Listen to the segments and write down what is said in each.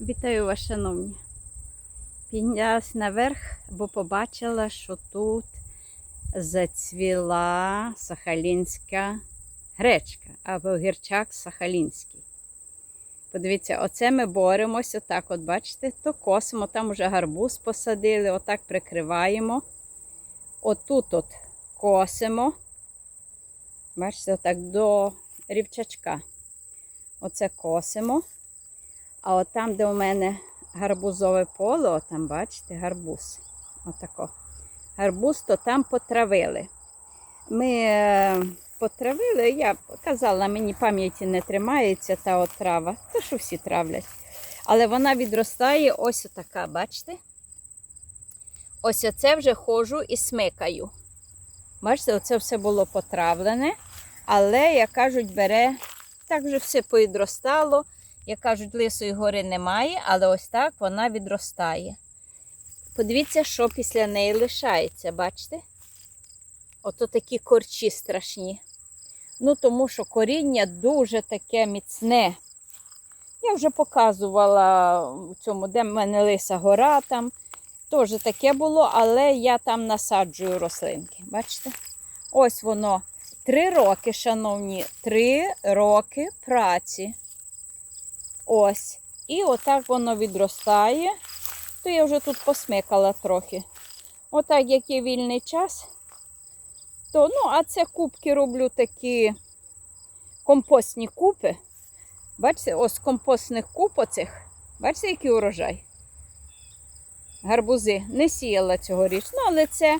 Вітаю вас, шановні. Піднялась наверх, бо побачила, що тут зацвіла сахалінська гречка або гірчак сахалінський. Подивіться, оце ми боремося, отак, от бачите, то косимо, там уже гарбуз посадили, отак прикриваємо. Отут от косимо. Бачите, отак до рівчачка. Оце косимо. А от там, де у мене гарбузове поле, там, бачите, гарбуз. Отако. Гарбуз, то там потравили. Ми е, потравили, я казала, мені пам'яті не тримається та от трава, то що всі травлять. Але вона відростає ось отака, бачите? Ось оце вже ходжу і смикаю. Бачите, оце все було потравлене, але, як кажуть, бере, так вже все поідростало. Як кажуть, лисої гори немає, але ось так вона відростає. Подивіться, що після неї лишається, бачите? Ото такі корчі страшні. Ну, тому що коріння дуже таке міцне. Я вже показувала в цьому, де в мене лиса гора там. Теж таке було, але я там насаджую рослинки. Бачите? Ось воно. Три роки, шановні, три роки праці. Ось. І отак воно відростає. То я вже тут посмикала трохи. Отак, як є вільний час, то, ну, а це кубки роблю такі компостні купи. Бачите, ось компостних куб оцих. Бачите, який урожай? Гарбузи. Не сіяла цьогоріч. Ну, але це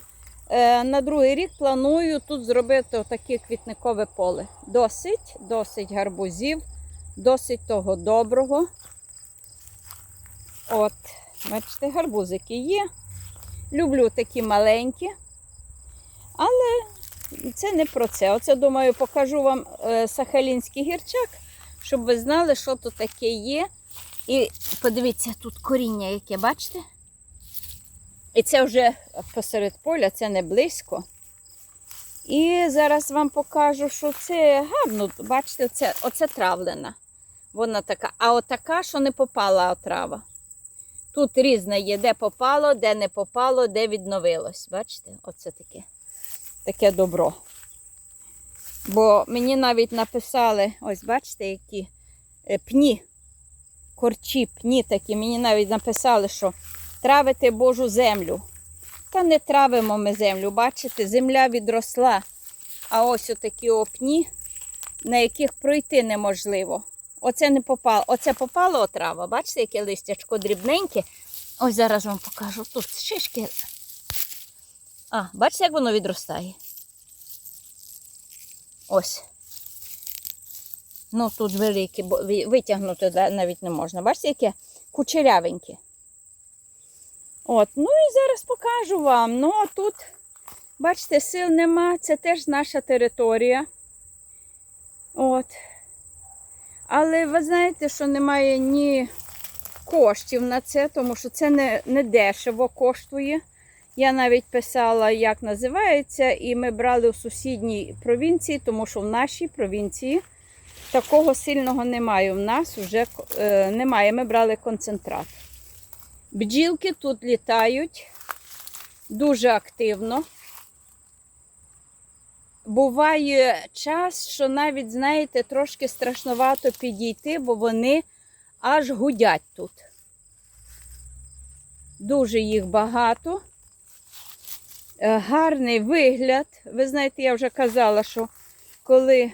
е, на другий рік планую тут зробити таке квітникове поле. Досить, досить гарбузів. Досить того доброго. От, бачите, гарбузики є. Люблю такі маленькі. Але це не про це. Оце, думаю, покажу вам е, сахалінський гірчак, щоб ви знали, що тут таке є. І подивіться, тут коріння яке, бачите? І це вже посеред поля, це не близько. І зараз вам покажу, що це гарно. Бачите, оце, оце травлена. Вона така. А отака, що не попала отрава. Тут різне є, де попало, де не попало, де відновилось. Бачите? Оце таке таке добро. Бо мені навіть написали, ось бачите, які е, пні, корчі, пні такі. Мені навіть написали, що травити Божу землю. Та не травимо ми землю, бачите, земля відросла. А ось отакі опні, на яких пройти неможливо. Оце не попало. Оце попало отрава. Бачите, яке листячко дрібненьке. Ось зараз вам покажу. Тут шишки. А, бачите, як воно відростає? Ось. Ну, тут велике, бо витягнути навіть не можна. Бачите, яке кучерявеньке. От, ну і зараз покажу вам. Ну, тут, бачите, сил нема, це теж наша територія. От. Але ви знаєте, що немає ні коштів на це, тому що це не, не дешево коштує. Я навіть писала, як називається, і ми брали у сусідній провінції, тому що в нашій провінції такого сильного немає. У нас вже е, немає. Ми брали концентрат. Бджілки тут літають дуже активно. Буває час, що навіть, знаєте, трошки страшновато підійти, бо вони аж гудять тут. Дуже їх багато. Е, Гарний вигляд. Ви знаєте, я вже казала, що коли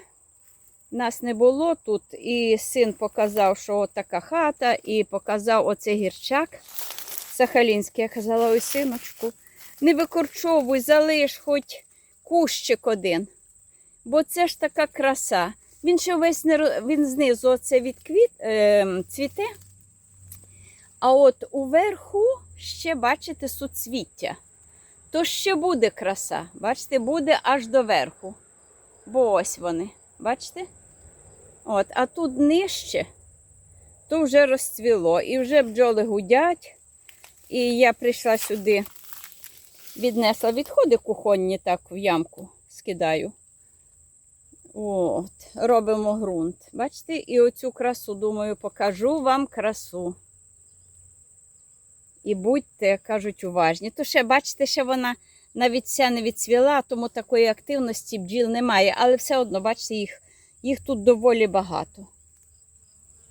нас не було тут, і син показав, що от така хата, і показав оцей гірчак сахалінський. Я казала, ой, синочку, не викорчовуй, залиш хоч кущик один. Бо це ж така краса. Він ще весь не він знизу оце відквіт, е, цвіте. А от уверху ще, бачите, суцвіття. То ще буде краса. Бачите, буде аж до верху. Бо ось вони. Бачите? От, а тут нижче, то вже розцвіло. І вже бджоли гудять. І я прийшла сюди, віднесла відходи кухонні, так в ямку скидаю. От, робимо ґрунт. Бачите, і оцю красу, думаю, покажу вам красу. І будьте, кажуть, уважні. То ще, бачите, ще вона навіть вся не відцвіла, тому такої активності бджіл немає. Але все одно, бачите, їх, їх тут доволі багато.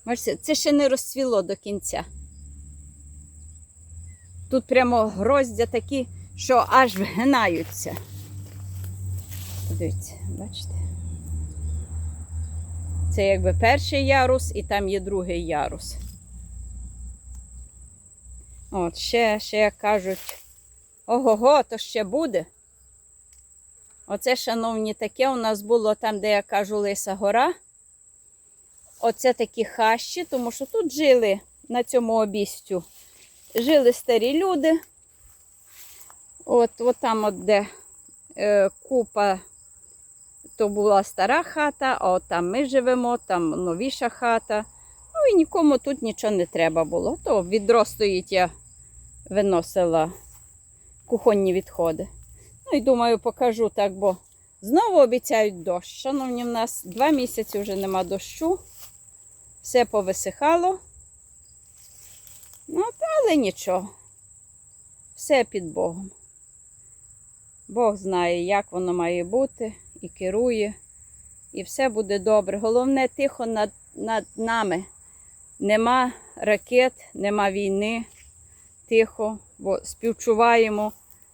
Бачите, це ще не розцвіло до кінця. Тут прямо гроздя такі, що аж вгинаються. Подивіться, бачите? Це якби перший ярус, і там є другий ярус. От, ще, ще як кажуть, ого-го, то ще буде. Оце, шановні, таке у нас було там, де я кажу, Лиса гора. Оце такі хащі, тому що тут жили на цьому обістю. Жили старі люди. От, от там, от де е, купа, то була стара хата, а от там ми живемо, там новіша хата. Ну і нікому тут нічого не треба було. То відро стоїть, я виносила кухонні відходи. Ну і думаю, покажу так, бо знову обіцяють дощ. Шановні, в нас два місяці вже нема дощу. Все повисихало. Ну, але нічого. Все під Богом. Бог знає, як воно має бути, і керує, і все буде добре. Головне, тихо над, над нами. Нема ракет, нема війни. Тихо, бо співчуваємо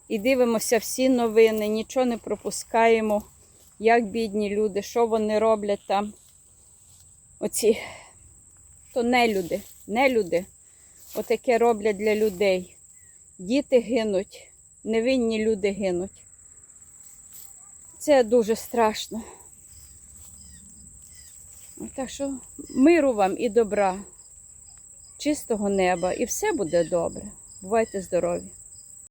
і дивимося всі новини, нічого не пропускаємо, як бідні люди, що вони роблять там. Оці то не люди, не люди. Отаке роблять для людей. Діти гинуть, невинні люди гинуть. Це дуже страшно. Так що миру вам і добра, чистого неба, і все буде добре. Бувайте здорові!